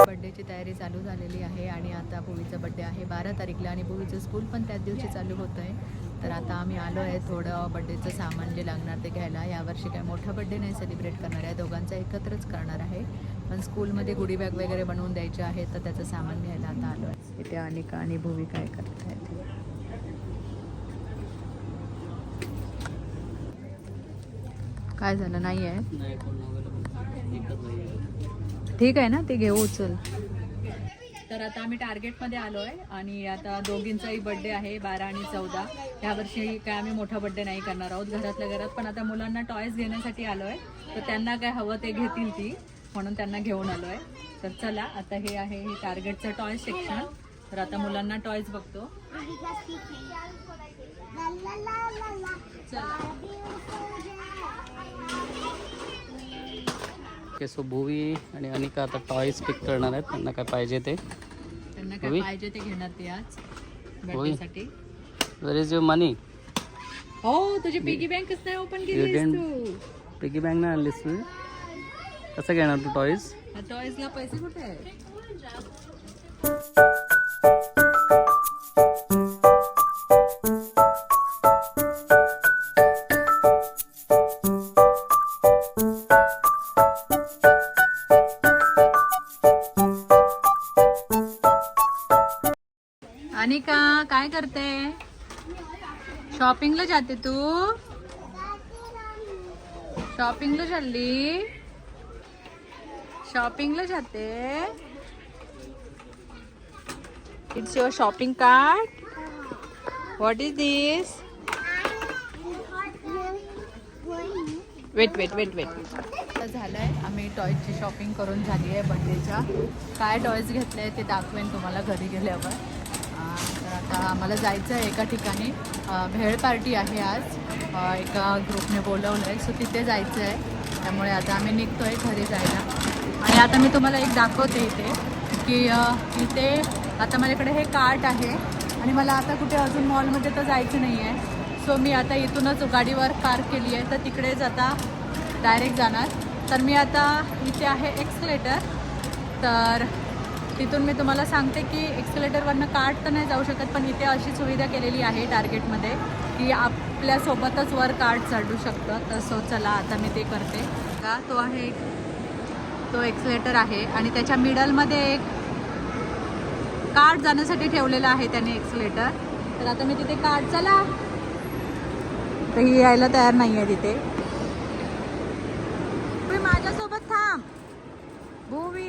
बड्डेची तयारी चालू झालेली आहे आणि आता पूवीचा बड्डे आहे बारा तारीखला आणि पूवीचं स्कूल पण त्याच दिवशी चालू होतं आहे तर आता आम्ही आलो आहे थोडं बड्डेचं सामान जे लागणार ते घ्यायला. यावर्षी काय मोठा बड्डे नाही सेलिब्रेट करणार आहे. दोघांचा एकत्रच करणार आहे. पण स्कूलमध्ये गुडी बॅग वगैरे बनवून द्यायचे आहे तर त्याचं सामान घ्यायला आता आलो आहे. इथे अनिका आणि भूमिका काय करत आहेत. काय झालं? नाही आहे ठीक आहे ना? ते घेऊ उचल तर आता आम्ही टार्गेटमध्ये आलो आहे आणि आता दोघींचाही बड्डे आहे बारा आणि चौदा. यावर्षी काय आम्ही मोठा बड्डे नाही करणार आहोत घरातल्या घरात. पण आता मुलांना टॉयज घेण्यासाठी आलो आहे तर त्यांना काय हवं ते घेतील ती म्हणून त्यांना घेऊन आलो आहे तर चला आता हे आहे हे टार्गेटचं टॉय सेक्शन तर आता मुलांना टॉयज बघतो. चला. ओके सो भुवी आणि अनिका आता टॉयज पिक करणार आहेत. त्यांना काय पाहिजे ते? त्यांना काय होई? पाहिजे ते घेणार ते आज. वेर इज युअर मनी हो तुझी पिगी बँकच नाही ओपन केलीस didn't- तू. पिगी बँक नाही आणलीस तू? कसं घेणार तू टॉयज टॉयजला पैसे कुठे अनिका काय करते? शॉपिंगला जाते तू? शॉपिंगला चालली? शॉपिंगला जाते? It's your shopping card what is this wait wait wait wait झालं आहे आम्ही टॉयजची शॉपिंग करून झाली आहे बड्डेच्या काय टॉयज घेतले ते दाखवेन तुम्हाला घरी गेल्यावर. तर आता आम्हाला जायचं आहे एका ठिकाणी. भेळ पार्टी आहे आज. एका ग्रुपने बोलवलं आहे सो तिथे जायचं आहे. त्यामुळे आता आम्ही निघतो आहे घरी जायला. आणि आता मी तुम्हाला एक दाखवते इथे की इथे आता माझ्याकडे हे कार्ट आहे. आणि मला आता कुठे अजून मॉलमध्ये तर जायचं नाही आहे सो मी आता इथूनच गाडीवर पार्क केली आहे. तर तिकडेच आता डायरेक्ट जाणार. तर मी आता इथे आहे एक्सलेटर तर तिथून मी तुम्हाला सांगते की एक्सलेटरवरनं कार्ट तर नाही जाऊ शकत पण इथे अशी सुविधा केलेली आहे टार्गेटमध्ये की आपल्यासोबतच वर कार्ड चढू शकतं. तर सो चला आता मी ते करते. का तो आहे एक- तो एक्सलेटर आहे आणि त्याच्या मिडलमध्ये एक कार्ड जाण्यासाठी ठेवलेलं आहे त्याने एक्सलेटर तर आता मी तिथे कार्ड चला. तर ही यायला तयार नाही आहे तिथे तुम्ही माझ्यासोबत थांब भूवी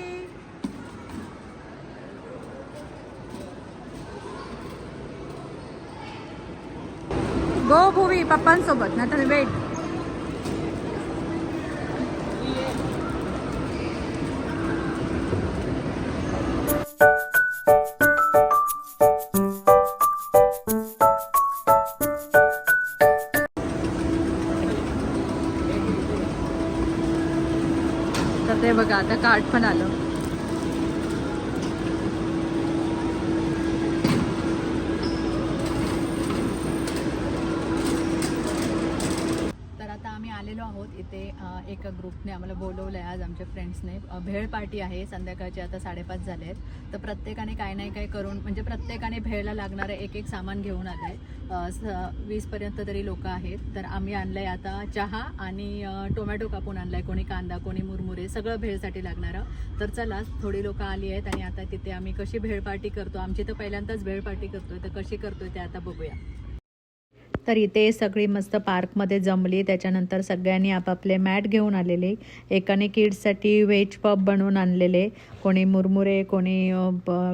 गो भूवी पप्पांसोबत ना तर वेट. तर ते बघा आता कार्ड पण आलं तर आता आम्ही ते एका ग्रुपने आम्हाला बोलवलं आहे आज आमच्या फ्रेंड्सने. भेळ पार्टी आहे संध्याकाळचे आता साडेपाच झाले आहेत. तर प्रत्येकाने काय नाही काय करून म्हणजे प्रत्येकाने भेळला लागणारं एक एक सामान घेऊन आलं. आहे वीसपर्यंत तरी लोक आहेत. तर आम्ही आणलं आहे आता चहा आणि टोमॅटो कापून आणला आहे कोणी कांदा कोणी मुरमुरे सगळं भेळसाठी लागणारं. तर चला थोडी लोकं आली आहेत आणि आता तिथे आम्ही कशी भेळ पार्टी करतो. आमची तर पहिल्यांदाच भेळ पार्टी करतोय. तर कशी करतोय ते आता बघूया. तर इथे सगळी मस्त पार्कमध्ये जमली. त्याच्यानंतर सगळ्यांनी आपापले मॅट घेऊन आलेले. एकाने किड्ससाठी व्हेज पब बनवून आणलेले. कोणी मुरमुरे कोणी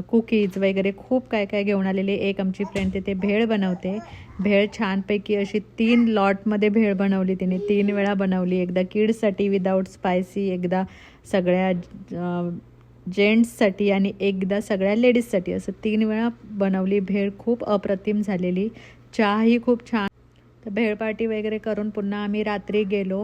कुकीज वगैरे खूप काय काय घेऊन आलेले. एक आमची फ्रेंड तिथे भेळ बनवते. भेळ छानपैकी अशी तीन लॉटमध्ये भेळ बनवली तिने. तीन वेळा बनवली. एकदा किड्ससाठी विदाऊट स्पायसी एकदा सगळ्या जेंट्ससाठी आणि एकदा सगळ्या लेडीजसाठी असं तीन वेळा बनवली. भेळ खूप अप्रतिम झालेली. चहाही खूप छान. तर भेळ पार्टी वगैरे करून पुन्हा आम्ही रात्री गेलो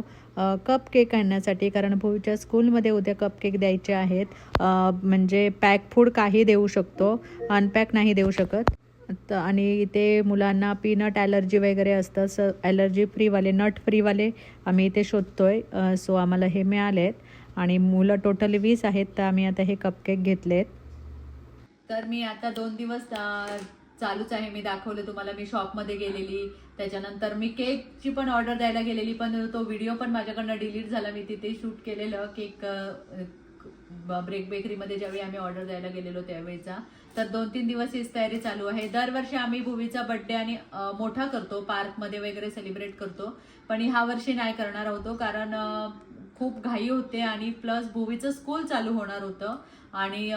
कप केक आणण्यासाठी. कारण भूवीच्या स्कूलमध्ये उद्या कप केक द्यायचे आहेत. म्हणजे पॅक फूड काही देऊ शकतो अनपॅक नाही देऊ शकत. तर आणि इथे मुलांना पीनट ॲलर्जी वगैरे असतं. स ॲलर्जी फ्रीवाले नट फ्रीवाले आम्ही इथे शोधतोय. सो आम्हाला हे मिळाले आहेत आणि मुलं टोटली वीस आहेत तर आम्ही आता हे कपकेक घेतलेत. तर मी आता दोन दिवस चालूच आहे. मी दाखवलं तुम्हाला मी शॉपमध्ये गेलेली. त्याच्यानंतर मी केकची पण ऑर्डर द्यायला गेलेली पण तो व्हिडिओ पण माझ्याकडनं डिलीट झाला. मी तिथे शूट केलेलं केक ब्रेक बेकरीमध्ये ज्यावेळी आम्ही ऑर्डर द्यायला गेलेलो त्यावेळेचा. तर दोन तीन दिवस हीच तयारी चालू आहे. दरवर्षी आम्ही भुवीचा बड्डे आणि मोठा करतो पार्कमध्ये वगैरे सेलिब्रेट करतो. पण ह्या वर्षी नाही करणार होतो कारण खूप घाई होते आणि प्लस भुवीचं स्कूल चालू होणार होतं. आणि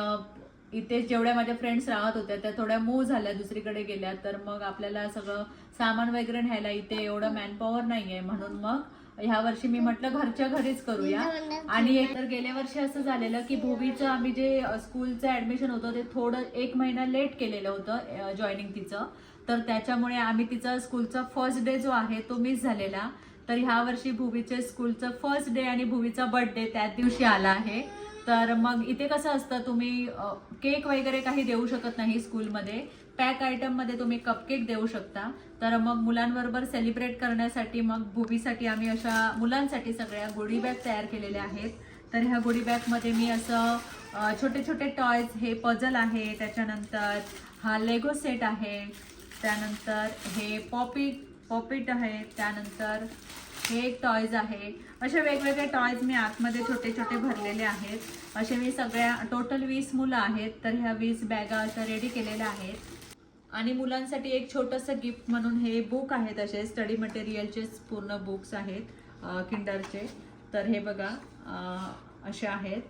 इथे जेवढ्या माझ्या फ्रेंड्स राहत होत्या त्या थोड्या मूव झाल्या दुसरीकडे गेल्या. तर मग आपल्याला सगळं सामान वगैरे न्यायला इथे एवढं मॅनपॉवर नाही आहे म्हणून मग ह्या वर्षी मी म्हटलं घरच्या घरीच करूया. आणि एक तर गेल्या वर्षी असं झालेलं की भोवीचं आम्ही जे स्कूलचं ऍडमिशन होतं ते थोडं एक महिना लेट केलेलं होतं जॉईनिंग तिचं. तर त्याच्यामुळे आम्ही तिचा स्कूलचा फर्स्ट डे जो आहे तो मिस झालेला. तर ह्या वर्षी भुवीचे स्कूलचं फर्स्ट डे आणि भुवीचा बर्थडे त्या दिवशी आला आहे. तर मग इथे कसं असतं तुम्ही केक वगैरे काही देऊ शकत नाही स्कूलमध्ये पॅक आयटममध्ये तुम्ही कपकेक देऊ शकता. तर मग मुलांबरोबर सेलिब्रेट करण्यासाठी मग भूमीसाठी आम्ही अशा मुलांसाठी सगळ्या गोडी बॅग तयार केलेल्या आहेत. तर ह्या गोडी बॅगमध्ये मी असं छोटे छोटे टॉयज हे पझल आहे त्याच्यानंतर हा लेगो सेट आहे. त्यानंतर हे पॉपी पॉपिट आहे त्यानंतर हे एक टॉयज आहे. असे वेगवेगळे टॉयज मी आतमध्ये छोटे छोटे भरलेले आहेत. असे मी सगळ्या टोटल वीस मुलं आहेत तर ह्या वीस बॅगा अशा रेडी केलेल्या आहेत. आणि मुलांसाठी एक छोटंसं गिफ्ट म्हणून हे बुक आहेत असे स्टडी मटेरियलचेच पूर्ण बुक्स आहेत किंडरचे तर हे बघा असे आहेत.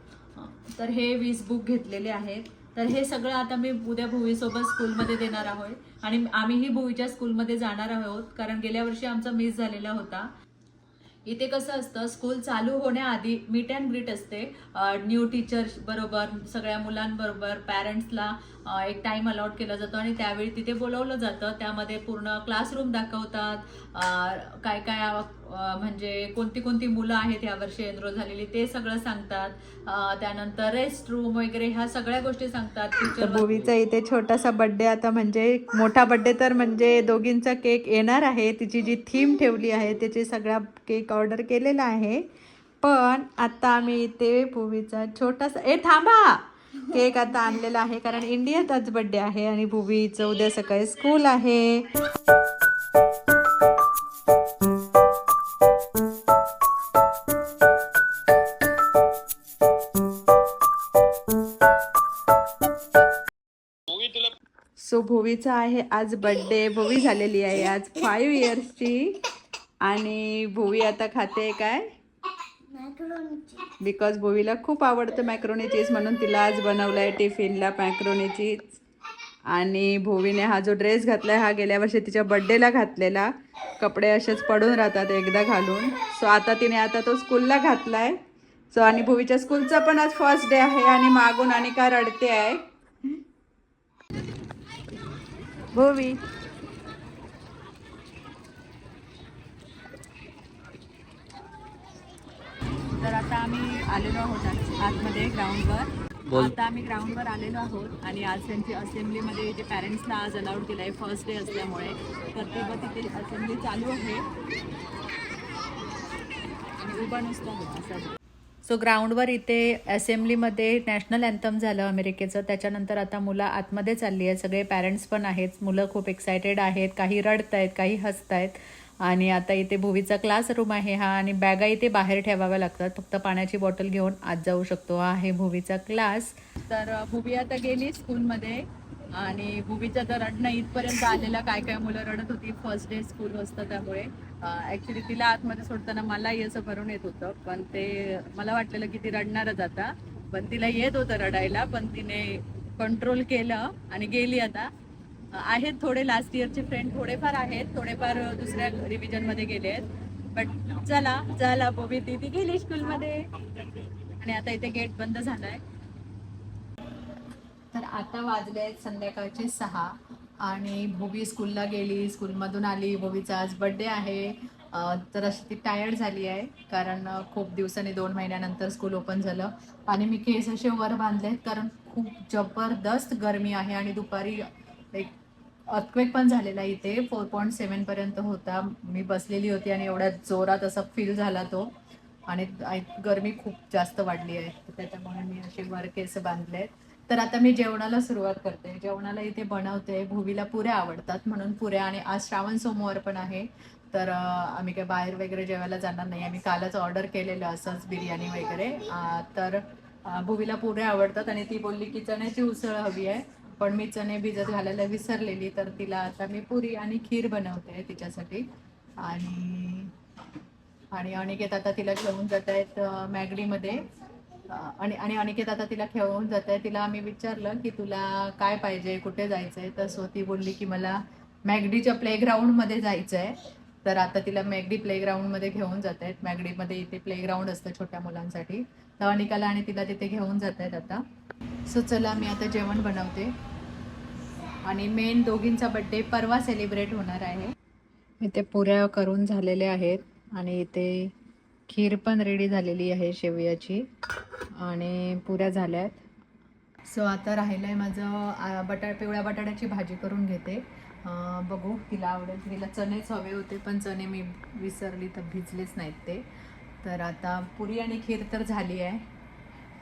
तर हे वीस बुक घेतलेले आहेत. तर हे सगळं आता मी उद्या भुवीसोबत स्कूलमध्ये देणार आहोत आणि आम्हीही भुवीच्या स्कूलमध्ये जाणार आहोत कारण गेल्या वर्षी आमचा मिस झालेला होता. इथे कसं असतं स्कूल चालू होण्याआधी मीट अँड ग्रीट असते. न्यू टीचर्स बरोबर सगळ्या मुलांबरोबर पॅरेंट्सला एक टाइम अलॉट केला जातो आणि त्यावेळी तिथे बोलवलं जातं. त्यामध्ये पूर्ण क्लासरूम दाखवतात. काय काय म्हणजे कोणती कोणती मुलं आहेत यावर्षी एनरोल झालेली ते सगळं सांगतात. त्यानंतर रेस्ट रूम वगैरे ह्या सगळ्या गोष्टी सांगतात टीचर भुवीचा इथे छोटासा बड्डे आता म्हणजे मोठा बड्डे तर म्हणजे दोघींचा केक येणार आहे. तिची जी थीम ठेवली आहे त्याची सगळा केक ऑर्डर केलेला आहे. पण आता आम्ही इथे भुवीचा छोटासा ए थांबा! केक आता आणलेला आहे कारण इंडियात आज बड्डे आहे आणि भुवीचं उद्या सकाळी स्कूल आहे. सो भुवीचा आहे आज बड्डे भुवी झालेली आहे आज फाईव्ह इयर्सची आणि भुवी आता खाते काय? बिकॉज भुवीला खूप आवडतं मॅक्रोनी चीज म्हणून तिला आज बनवलं आहे टिफिनला मॅक्रोनी चीज आणि भुवीने हा जो ड्रेस घातलाय हा गेल्या वर्षी तिच्या बड्डेला घातलेला. कपडे असेच पडून राहतात एकदा घालून. सो आता तिने आता तो स्कूलला घातला आहे सो आणि भोवीच्या स्कूलचा पण आज फर्स्ट डे आहे आणि मागून आणि का रडते आहे भोवी तर आता आम्ही आलेलो आहोत आतमध्ये ग्राउंडवर. आता आम्ही ग्राउंडवर आलेलो आहोत आणि आज त्यांची असेंब्लीमध्ये जे पॅरेंट्सला आज अलाउड केलं आहे फर्स्ट डे असल्यामुळे तर ते बघ तिथे असेंब्ली चालू आहे. आणि उभा नुसता होता सो ग्राउंडवर इथे असेंब्लीमध्ये नॅशनल अँथम झालं अमेरिकेचं. त्याच्यानंतर आता मुलं आतमध्ये चालली आहेत. सगळे पॅरेंट्स पण आहेत. मुलं खूप एक्सायटेड आहेत. काही रडत आहेत काही हसत आहेत आणि आता इथे भुवीचा क्लासरूम आहे हा आणि बॅगा इथे बाहेर ठेवाव्या लागतात. फक्त पाण्याची बॉटल घेऊन आत जाऊ शकतो. हा आहे भुवीचा क्लास तर भुवी आता गेली स्कूलमध्ये आणि भुवीच्या तर रडणं इथपर्यंत आलेला. काय काय मुलं रडत होती? फर्स्ट डे स्कूल असतं त्यामुळे. ऍक्च्युली तिला आतमध्ये सोडताना मलाही असं भरून येत होतं. पण ते मला वाटलेलं की ती रडणारच आता. पण तिला येत होतं रडायला. पण तिने कंट्रोल केलं आणि गेली आता. आहेत थोडे लास्ट इयरचे फ्रेंड थोडेफार आहेत थोडेफार दुसऱ्या रिव्हिजनमध्ये गेले आहेत. बट चला चला बोबी ती ती गेली स्कूलमध्ये आणि आता इथे गेट बंद झालाय. तर आता वाजले आहेत संध्याकाळचे सहा. आणि भोबी स्कूलला गेली स्कूलमधून आली. भोबीचा आज बड्डे आहे. तर अशी ती टायर्ड झाली आहे. कारण खूप दिवसांनी दोन महिन्यानंतर स्कूल ओपन झालं. आणि मी केस असे वर बांधले आहेत कारण खूप जबरदस्त गरमी आहे. आणि दुपारी एक अर्थक्वेक पण झालेला इथे. फोर पॉईंट सेवन पर्यंत होता. मी बसलेली होती आणि एवढ्या जोरात असा फील झाला तो. आणि गर्मी गरमी खूप जास्त वाढली आहे. तर त्याच्यामुळे मी असे वर केस बांधले आहेत. तर आता मी जेवणाला सुरुवात करते. जेवणाला इथे बनवते. भुवीला पुऱ्या आवडतात म्हणून पुऱ्या आणि आज श्रावण सोमवार पण आहे. तर आम्ही काय बाहेर वगैरे जेवायला जाणार नाही. आम्ही कालच ऑर्डर केलेलं असंच बिर्याणी वगैरे. तर भुवीला पुऱ्या आवडतात आणि ती बोलली की चण्याची उसळ हवी आहे. पण मी चणे भिजत घालायला विसरलेली तर तिला आता मी पुरी आणि खीर बनवते तिच्यासाठी. आणि आणि अनिकेत आता तिला घेऊन जात आहेत मॅगडीमध्ये. आणि आणि अनिकेत आता तिला घेऊन जात आहे तिला आम्ही विचारलं की तुला काय पाहिजे कुठे जायचं आहे तर सो ती बोलली की मला मॅगडीच्या प्लेग्राऊंडमध्ये जायचं आहे तर आता तिला मॅगडी प्लेग्राऊंडमध्ये घेऊन जात आहेत. मॅगडीमध्ये इथे प्लेग्राऊंड असतं छोट्या मुलांसाठी. तवानिकाला आणि तिला तिथे घेऊन जात आहेत आता. सो चला मी आता जेवण बनवते. आणि मेन दोघींचा बड्डे परवा सेलिब्रेट होणार आहे. इथे पुऱ्या करून झालेल्या आहेत. आणि इथे खीर पण रेडी झालेली आहे शेवयाची. आणि पुऱ्या झाल्या आहेत सो आता राहिलं आहे माझं बटा पिवळ्या बटाट्याची भाजी करून घेते. बघू तिला आवडेल. तिला चणेच हवे होते पण चणे मी विसरली तर भिजलेच नाहीत ते. तर आता पुरी आणि खीर तर झाली आहे.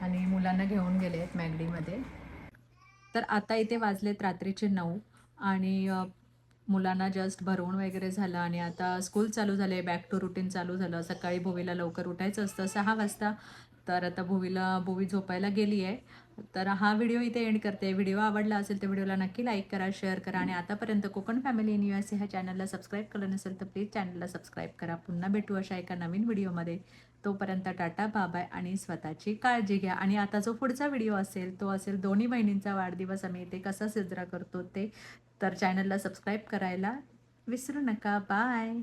आणि मुलांना घेऊन गेले आहेत मॅगडीमध्ये. तर आता इथे वाजलेत रात्रीचे नऊ. आणि मुलांना जस्ट भरवून वगैरे झालं. आणि आता स्कूल चालू झाले बॅक टू रुटीन चालू झालं. सकाळी भुवीला लवकर उठायचं असतं सहा वाजता. तर आता भुवीला भुवी झोपायला गेली आहे तर हा व्हिडिओ इथे एंड करते. व्हिडिओ आवडला असेल तर व्हिडिओला नक्की लाईक करा शेअर करा आणि आतापर्यंत Konkan family in U S ह्या चॅनलला सबस्क्राईब केलं नसेल तर प्लीज चॅनलला सबस्क्राईब करा. पुन्हा भेटू अशा एका नवीन व्हिडिओमध्ये तोपर्यंत टाटा बाबाय आणि स्वतःची काळजी घ्या. आणि आता जो पुढचा व्हिडिओ असेल तो असेल दोन्ही बहिणींचा वाढदिवस. आम्ही इथे कसा साजरा करतो ते तर चॅनलला सबस्क्राईब करायला विसरू नका. बाय